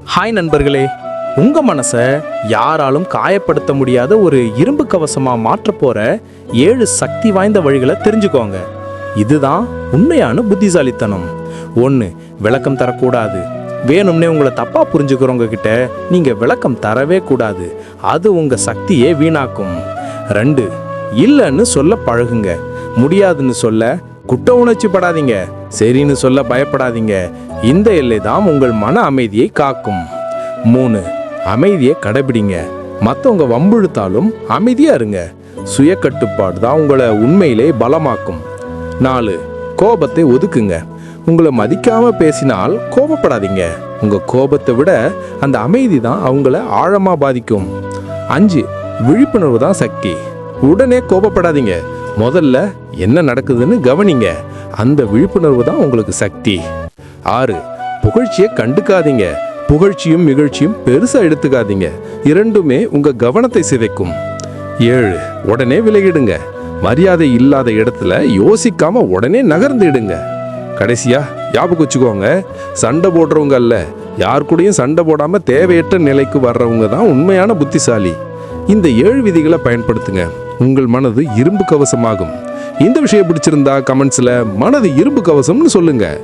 Hi நண்பர்களே உங்க மனசை யாராலும் காயப்படுத்த முடியாத ஒரு இரும்பு கவசமா மாற்ற போற ஏழு சக்தி வாய்ந்த வழிகளை தெரிஞ்சுக்கோங்க. இதுதான் உண்மையான புத்திசாலித்தனம். ஒன்று விளக்கம் தரக்கூடாது. வேணும்னே உங்களை தப்பாக புரிஞ்சுக்கிறவங்க கிட்ட நீங்கள் விளக்கம் தரவே கூடாது. அது உங்கள் சக்தியே வீணாக்கும். ரெண்டு இல்லைன்னு சொல்ல பழகுங்க. முடியாதுன்னு சொல்ல குற்ற உணர்ச்சி படாதீங்க. சரின்னு சொல்ல பயப்படாதீங்க. இந்த எல்லை தான் உங்கள் மன அமைதியை காக்கும். மூணு அமைதியை கடைபிடிங்க. மற்றவங்க வம்பிழுத்தாலும் அமைதியாக இருங்க. சுய கட்டுப்பாடு தான் உங்களை உண்மையிலே பலமாக்கும். நாலு கோபத்தை ஒதுக்குங்க. உங்களை மதிக்காமல் பேசினால் கோபப்படாதீங்க. உங்கள் கோபத்தை விட அந்த அமைதி தான் அவங்கள ஆழமாக பாதிக்கும். அஞ்சு விழிப்புணர்வு தான் சக்தி. உடனே கோபப்படாதீங்க. முதல்ல என்ன நடக்குதுன்னு கவனிங்க. அந்த விழிப்புணர்வு தான் உங்களுக்கு சக்தி. ஆறு புகழ்ச்சியை கண்டுக்காதீங்க. புகழ்ச்சியும் நிகழ்ச்சியும் பெருசாக எடுத்துக்காதீங்க. இரண்டுமே உங்கள் கவனத்தை சிதைக்கும். ஏழு உடனே விலகிடுங்க. மரியாதை இல்லாத இடத்துல யோசிக்காம உடனே நகர்ந்துடுங்க. கடைசியா ஞாபகம் வச்சுக்கோங்க. சண்டை போடுறவங்க அல்ல. யார் கூடயும் சண்டை போடாம தேவையற்ற நிலைக்கு வர்றவங்க தான் உண்மையான புத்திசாலி. இந்த ஏழு விதிகளை பயன்படுத்துங்க. உங்கள் மனது இரும்பு கவசமாகும். இந்த விஷயம் பிடிச்சிருந்தா கமெண்ட்ஸில் மனது இரும்பு கவசம்னு சொல்லுங்கள்